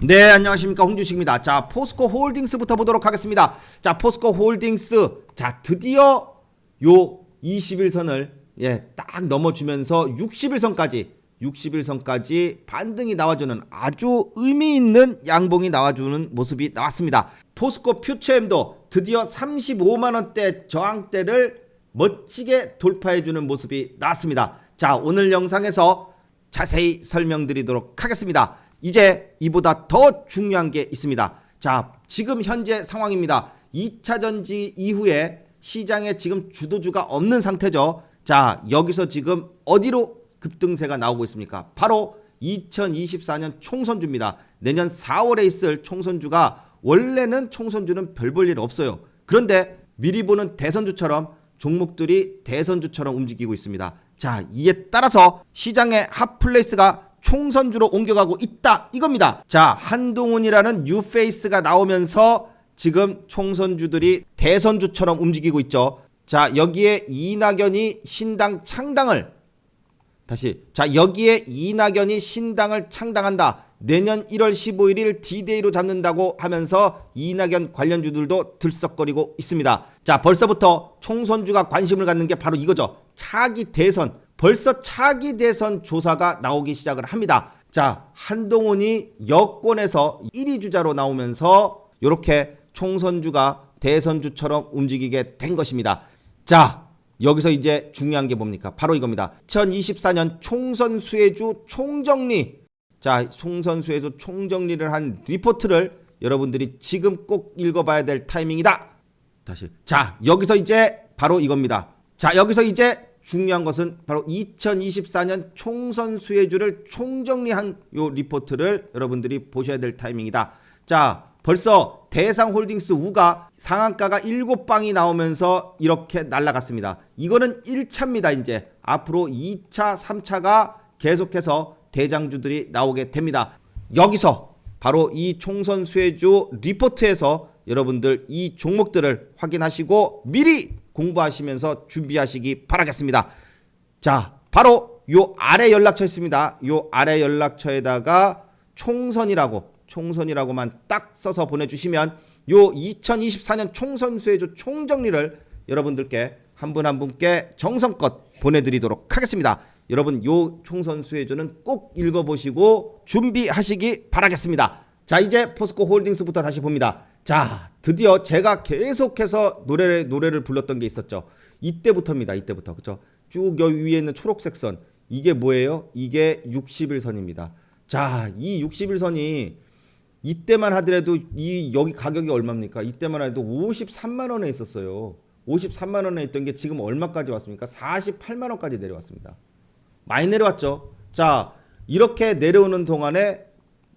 네, 안녕하십니까. 홍주식입니다. 자, 포스코 홀딩스부터 보도록 하겠습니다. 자, 포스코 홀딩스. 자, 드디어 요 21선을 예, 딱 넘어주면서 61선까지 61선까지 반등이 나와주는 아주 의미 있는 양봉이 나와주는 모습이 나왔습니다. 포스코 퓨처엠도 드디어 35만 원대 저항대를 멋지게 돌파해주는 모습이 나왔습니다. 자, 오늘 영상에서 자세히 설명드리도록 하겠습니다. 이제 이보다 더 중요한 게 있습니다. 자, 지금 현재 상황입니다. 2차 전지 이후에 시장에 지금 주도주가 없는 상태죠. 자, 여기서 지금 어디로 급등세가 나오고 있습니까? 바로 2024년 총선주입니다. 내년 4월에 있을 총선주가 원래는 총선주는 별 볼 일 없어요. 그런데 미리 보는 대선주처럼 종목들이 대선주처럼 움직이고 있습니다. 자, 이에 따라서 시장의 핫플레이스가 총선주로 옮겨가고 있다 이겁니다. 자, 한동훈이라는 뉴페이스가 나오면서 지금 총선주들이 대선주처럼 움직이고 있죠. 자, 여기에 이낙연이 신당 창당을 다시 자 여기에 이낙연이 신당을 창당한다. 내년 1월 15일을 D-Day로 잡는다고 하면서 이낙연 관련주들도 들썩거리고 있습니다. 자 벌써부터 총선주가 관심을 갖는 게 바로 이거죠. 차기 대선 벌써 차기 대선 조사가 나오기 시작을 합니다. 자 한동훈이 여권에서 1위 주자로 나오면서 이렇게 총선주가 대선주처럼 움직이게 된 것입니다. 자 여기서 이제 중요한 게 뭡니까? 바로 이겁니다. 2024년 총선 수혜주 총정리. 자, 총선 수혜주 총정리를 한 리포트를 여러분들이 지금 꼭 읽어봐야 될 타이밍이다. 다시. 자, 여기서 이제 바로 이겁니다. 자, 여기서 이제 중요한 것은 바로 2024년 총선 수혜주를 총정리한 요 리포트를 여러분들이 보셔야 될 타이밍이다. 자, 벌써 대상 홀딩스 우가 상한가가 7방이 나오면서 이렇게 날라갔습니다. 이거는 1차입니다, 이제. 앞으로 2차, 3차가 계속해서 대장주들이 나오게 됩니다. 여기서 바로 이 총선 수혜주 리포트에서 여러분들 이 종목들을 확인하시고 미리 공부하시면서 준비하시기 바라겠습니다. 자, 바로 요 아래 연락처 있습니다. 요 아래 연락처에다가 총선이라고 총선이라고만 딱 써서 보내주시면 요 2024년 총선 수혜주 총정리를 여러분들께 한분한 분께 정성껏 보내드리도록 하겠습니다. 여러분 요 총선 수혜주는 꼭 읽어보시고 준비하시기 바라겠습니다. 자 이제 포스코 홀딩스부터 다시 봅니다. 자 드디어 제가 계속해서 노래를 노래를 불렀던 게 있었죠. 이때부터입니다. 이때부터 그죠? 쭉 여기 위에 있는 초록색 선 이게 뭐예요? 이게 60일선입니다. 자, 이 61선이 이때만 하더라도 이 여기 가격이 얼마입니까? 이때만 해도 53만 원에 있었어요. 53만 원에 있던 게 지금 얼마까지 왔습니까? 48만 원까지 내려왔습니다. 많이 내려왔죠. 자, 이렇게 내려오는 동안에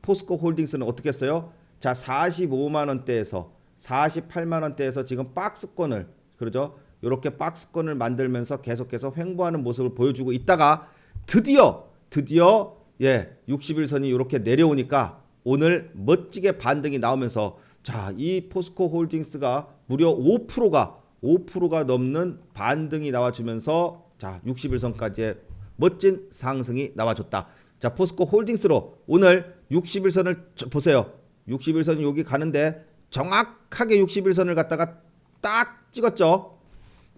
포스코 홀딩스는 어떻게 했어요? 자, 45만 원대에서 48만 원대에서 지금 박스권을 그러죠? 이렇게 박스권을 만들면서 계속해서 횡보하는 모습을 보여주고 있다가 드디어 드디어 예, 60일선이 이렇게 내려오니까 오늘 멋지게 반등이 나오면서 자, 이 포스코 홀딩스가 무려 5%가 5%가 넘는 반등이 나와주면서 자, 60일선까지의 멋진 상승이 나와줬다. 자, 포스코 홀딩스로 오늘 60일선을 보세요. 60일선이 여기 가는데 정확하게 60일선을 갖다가 딱 찍었죠.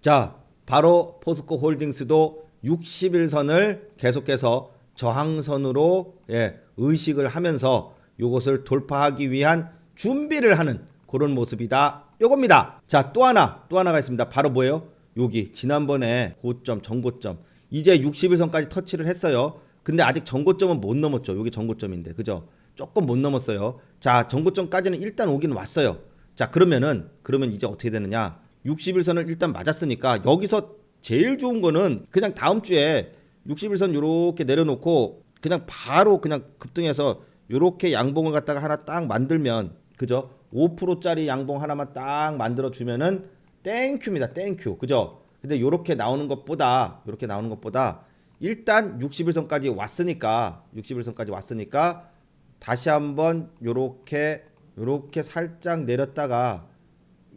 자, 바로 포스코 홀딩스도 60일선을 계속해서 저항선으로 예, 의식을 하면서 요것을 돌파하기 위한 준비를 하는 그런 모습이다. 요겁니다. 자, 또 하나, 또 하나가 있습니다. 바로 뭐예요? 여기 지난번에 고점, 전고점. 이제 60일선까지 터치를 했어요. 근데 아직 전고점은 못 넘었죠. 여기 전고점인데. 그죠? 조금 못 넘었어요. 자, 전고점까지는 일단 오긴 왔어요. 자, 그러면은 그러면 이제 어떻게 되느냐? 60일선을 일단 맞았으니까 여기서 제일 좋은 거는 그냥 다음 주에 60일선 요렇게 내려놓고 그냥 바로 그냥 급등해서 요렇게 양봉을 갖다가 하나 딱 만들면 그죠? 5%짜리 양봉 하나만 딱 만들어 주면은 땡큐입니다. 땡큐. 그죠? 근데 요렇게 나오는 것보다 요렇게 나오는 것보다 일단 60일선까지 왔으니까 60일선까지 왔으니까 다시 한번 요렇게 요렇게 살짝 내렸다가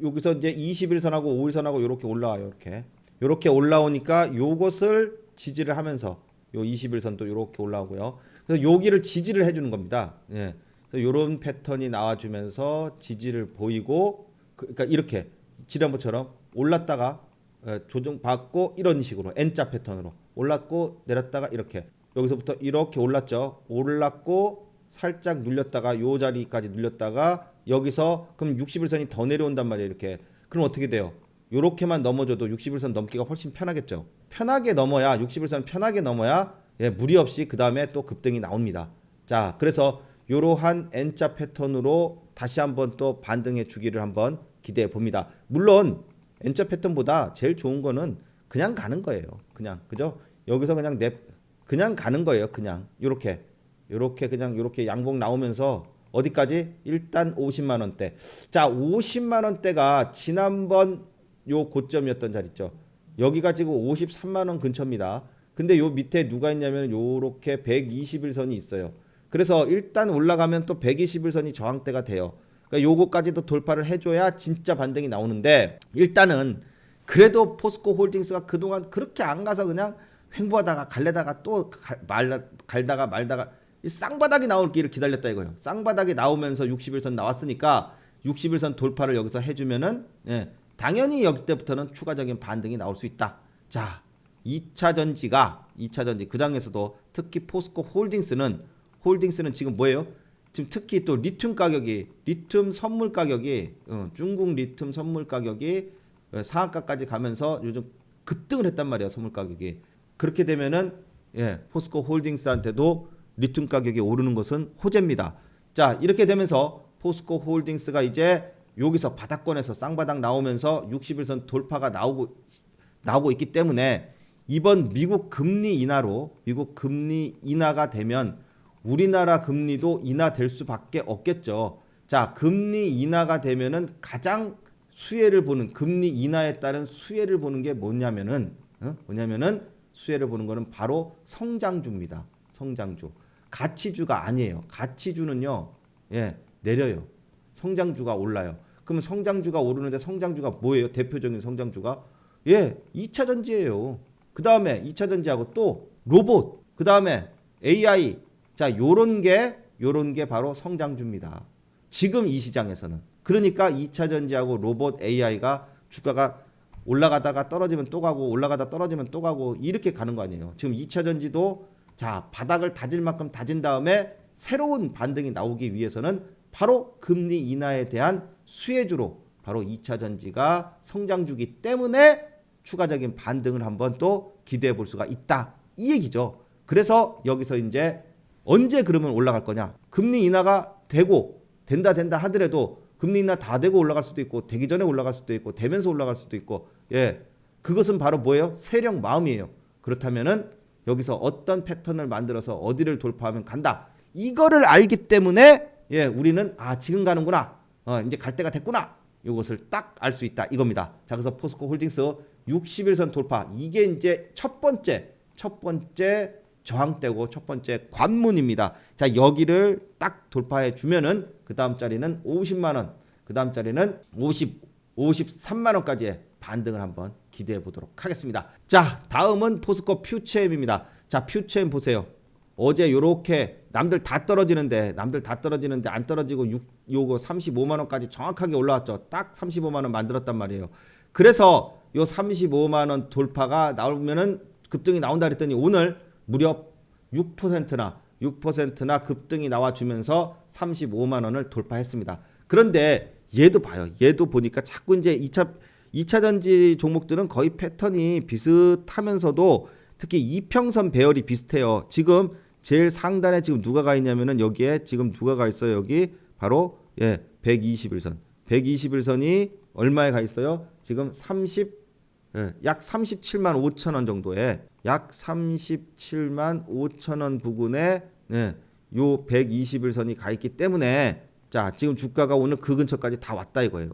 여기서 이제 20일선하고 5일선하고 요렇게 올라와요. 이렇게. 요렇게 올라오니까 요것을 지지를 하면서 요 21선도 요렇게 올라오고요. 그래서 여기를 지지를 해 주는 겁니다. 예. 이런 패턴이 나와 주면서 지지를 보이고 그- 그러니까 이렇게 지난번처럼 올랐다가 어, 조정받고 이런 식으로 N자 패턴으로 올랐고 내렸다가 이렇게 여기서부터 이렇게 올랐죠. 올랐고 살짝 눌렸다가 요 자리까지 눌렸다가 여기서 그럼 60일선이 더 내려온단 말이에요. 이렇게 그럼 어떻게 돼요? 요렇게만 넘어져도 60일선 넘기가 훨씬 편하겠죠. 편하게 넘어야 60일선 편하게 넘어야 예, 무리 없이 그 다음에 또 급등이 나옵니다. 자, 그래서 이러한 N자 패턴으로 다시 한번 또 반등해 주기를 한번 기대해 봅니다. 물론 N자 패턴보다 제일 좋은 거는 그냥 가는 거예요. 그냥 그죠? 여기서 그냥 내 그냥 가는 거예요. 그냥 요렇게 요렇게 그냥 요렇게 양봉 나오면서 어디까지? 일단 50만 원대. 자, 50만 원대가 지난번 요 고점이었던 자리 있죠. 여기가 지금 53만 원 근처입니다. 근데 요 밑에 누가 있냐면 요렇게 121선이 있어요. 그래서 일단 올라가면 또 121선이 저항대가 돼요. 그러니까 요거까지도 돌파를 해줘야 진짜 반등이 나오는데 일단은 그래도 포스코 홀딩스가 그동안 그렇게 안 가서 그냥 횡보하다가 갈래다가 또 갈, 말다, 갈다가 말다가 이 쌍바닥이 나올 길을 기다렸다 이거예요. 쌍바닥이 나오면서 60일선 나왔으니까 60일선 돌파를 여기서 해주면은 예, 당연히 여기 때부터는 추가적인 반등이 나올 수 있다. 자, 2차 전지가 2차 전지 그 장에서도 특히 포스코 홀딩스는 홀딩스는 지금 뭐예요? 지금 특히 또 리튬 가격이 리튬 선물 가격이 어, 중국 리튬 선물 가격이 어, 상한가까지 가면서 요즘 급등을 했단 말이에요 선물 가격이 그렇게 되면은 예 포스코 홀딩스한테도 리튬 가격이 오르는 것은 호재입니다. 자 이렇게 되면서 포스코 홀딩스가 이제 여기서 바닥권에서 쌍바닥 나오면서 60일선 돌파가 나오고 나오고 있기 때문에 이번 미국 금리 인하로 미국 금리 인하가 되면 우리나라 금리도 인하될 수밖에 없겠죠. 자, 금리 인하가 되면은 가장 수혜를 보는 금리 인하에 따른 수혜를 보는 게 뭐냐면은 어? 뭐냐면은 수혜를 보는 거는 바로 성장주입니다. 성장주. 가치주가 아니에요. 가치주는요. 예, 내려요. 성장주가 올라요. 그러면 성장주가 오르는데 성장주가 뭐예요? 대표적인 성장주가 예, 2차 전지예요. 그 다음에 2차 전지하고 또 로봇, 그 다음에 AI. 자, 요런 게 요런 게 바로 성장주입니다. 지금 이 시장에서는. 그러니까 2차 전지하고 로봇 AI가 주가가 올라가다가 떨어지면 또 가고 올라가다 떨어지면 또 가고 이렇게 가는 거 아니에요. 지금 2차 전지도 자, 바닥을 다질 만큼 다진 다음에 새로운 반등이 나오기 위해서는 바로 금리 인하에 대한 수혜주로 바로 2차 전지가 성장주기 때문에 추가적인 반등을 한번 또 기대해 볼 수가 있다. 이 얘기죠. 그래서 여기서 이제 언제 그러면 올라갈 거냐? 금리 인하가 되고 된다 된다 하더라도 금리 인하 다 되고 올라갈 수도 있고 되기 전에 올라갈 수도 있고 되면서 올라갈 수도 있고 예. 그것은 바로 뭐예요? 세력 마음이에요. 그렇다면은 여기서 어떤 패턴을 만들어서 어디를 돌파하면 간다. 이거를 알기 때문에 예, 우리는 아, 지금 가는구나. 어, 이제 갈 때가 됐구나. 이것을 딱 알 수 있다. 이겁니다. 자, 그래서 포스코 홀딩스 60일선 돌파. 이게 이제 첫 번째 첫 번째 저항대고 첫 번째 관문입니다. 자, 여기를 딱 돌파해 주면은 그 다음 자리는 50만 원. 그 다음 자리는 50 53만 원까지의 반등을 한번 기대해 보도록 하겠습니다. 자, 다음은 포스코 퓨처엠입니다. 자, 퓨처엠 보세요. 어제 요렇게 남들 다 떨어지는데 남들 다 떨어지는데 안 떨어지고 6 요거 35만 원까지 정확하게 올라왔죠. 딱 35만 원 만들었단 말이에요. 그래서 요 35만 원 돌파가 나오면은 급등이 나온다 그랬더니 오늘 무려 6%나 6%나 급등이 나와 주면서 35만 원을 돌파했습니다. 그런데 얘도 봐요. 얘도 보니까 자꾸 이제 2차 2차 전지 종목들은 거의 패턴이 비슷하면서도 특히 이평선 배열이 비슷해요. 지금 제일 상단에 지금 누가 가 있냐면은 여기에 지금 누가 가 있어요. 여기 바로 예, 121선. 121선이 얼마에 가 있어요? 지금 30 예, 약 37만 5천 원 정도에 약 37만 5천 원 부근에 예, 요 121선이 가 있기 때문에 자, 지금 주가가 오늘 그 근처까지 다 왔다 이거예요.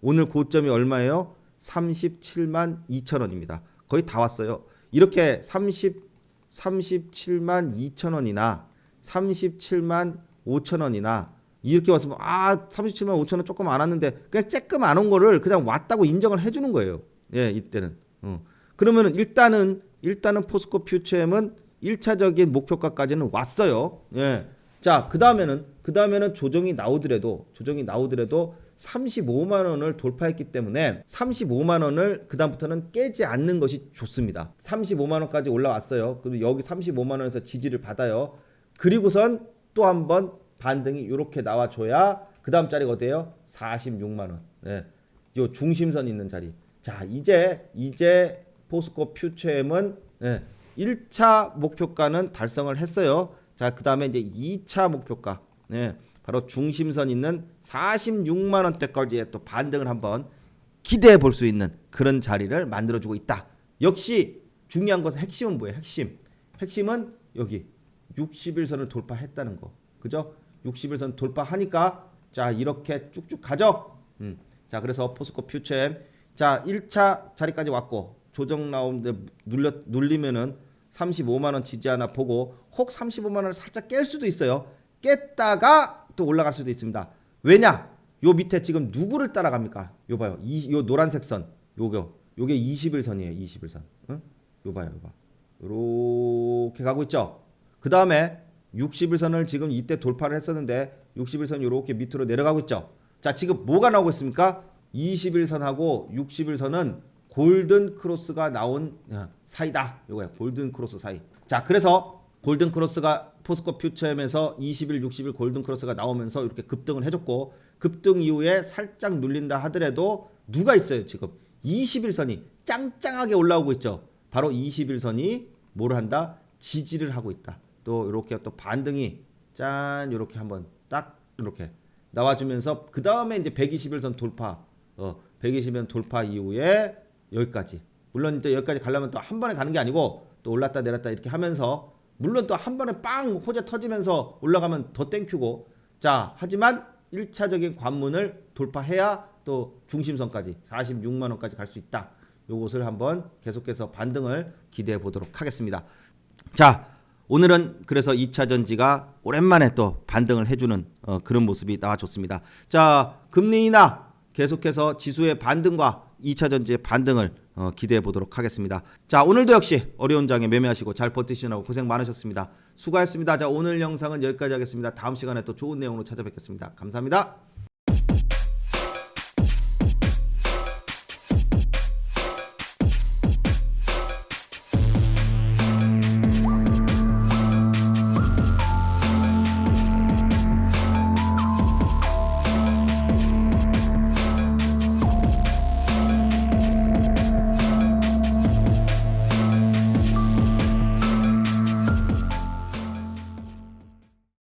오늘 고점이 얼마예요? 37만 2천 원입니다. 거의 다 왔어요. 이렇게 30 37만 2천 원이나 37만 5천 원이나 이렇게 왔으면 아 37만 5천 원 조금 안 왔는데 그냥 쬐끔 안 온 거를 그냥 왔다고 인정을 해주는 거예요. 예, 이때는. 어. 그러면은 일단은 일단은 포스코 퓨처엠은 1차적인 목표가까지는 왔어요. 예. 자, 그 다음에는 그 다음에는 조정이 나오더라도 조정이 나오더라도 35만 원을 돌파했기 때문에 35만 원을 그다음부터는 깨지 않는 것이 좋습니다. 35만 원까지 올라왔어요. 그리고 여기 35만 원에서 지지를 받아요. 그리고선 또 한 번 반등이 이렇게 나와줘야 그 다음 자리가 어때요? 46만 원. 네. 요 중심선 있는 자리. 자, 이제 이제 포스코 퓨처엠은 네. 1차 목표가는 달성을 했어요. 자, 그 다음에 이제 2차 목표가. 네. 바로 중심선 있는 46만 원대까지 또 반등을 한번 기대해 볼 수 있는 그런 자리를 만들어 주고 있다. 역시 중요한 것은 핵심은 뭐예요? 핵심. 핵심은 여기 60일선을 돌파했다는 거. 그죠? 60일선 돌파하니까 자, 이렇게 쭉쭉 가죠. 음. 자, 그래서 포스코 퓨처엠 자, 1차 자리까지 왔고 조정 나오는데 눌려 눌리면은 35만 원 지지 하나 보고 혹 35만 원을 살짝 깰 수도 있어요. 깼다가 또 올라갈 수도 있습니다. 왜냐? 요 밑에 지금 누구를 따라갑니까? 요 봐요. 이, 요 노란색 선. 요거. 요게 21선이에요. 21선. 응? 요 봐요. 요 봐. 요렇게 가고 있죠. 그 다음에 61선을 지금 이때 돌파를 했었는데 61선 요렇게 밑으로 내려가고 있죠. 자, 지금 뭐가 나오고 있습니까? 21선하고 61선은 골든 크로스가 나온 어, 사이다. 요거야. 골든 크로스 사이. 자, 그래서 골든 크로스가 포스코 퓨처엠에서 20일, 60일 골든 크로스가 나오면서 이렇게 급등을 해줬고 급등 이후에 살짝 눌린다 하더라도 누가 있어요 지금 21선이 짱짱하게 올라오고 있죠. 바로 21선이 뭘 한다? 지지를 하고 있다. 또 이렇게 또 반등이 짠 이렇게 한번 딱 이렇게 나와주면서 그 다음에 이제 121선 돌파, 어 120선 돌파 이후에 여기까지. 물론 이제 여기까지 가려면 또 한 번에 가는 게 아니고 또 올랐다 내렸다 이렇게 하면서 물론 또 한 번에 빵 호재 터지면서 올라가면 더 땡큐고 자 하지만 1차적인 관문을 돌파해야 또 중심선까지 46만 원까지 갈 수 있다. 요것을 한번 계속해서 반등을 기대해 보도록 하겠습니다. 자 오늘은 그래서 2차 전지가 오랜만에 또 반등을 해주는 어, 그런 모습이 나와줬습니다. 자 금리 인하 계속해서 지수의 반등과 2차 전지의 반등을 어, 기대해 보도록 하겠습니다. 자 오늘도 역시 어려운 장에 매매하시고 잘 버티시느라고 고생 많으셨습니다. 수고하셨습니다. 자 오늘 영상은 여기까지 하겠습니다. 다음 시간에 또 좋은 내용으로 찾아뵙겠습니다. 감사합니다.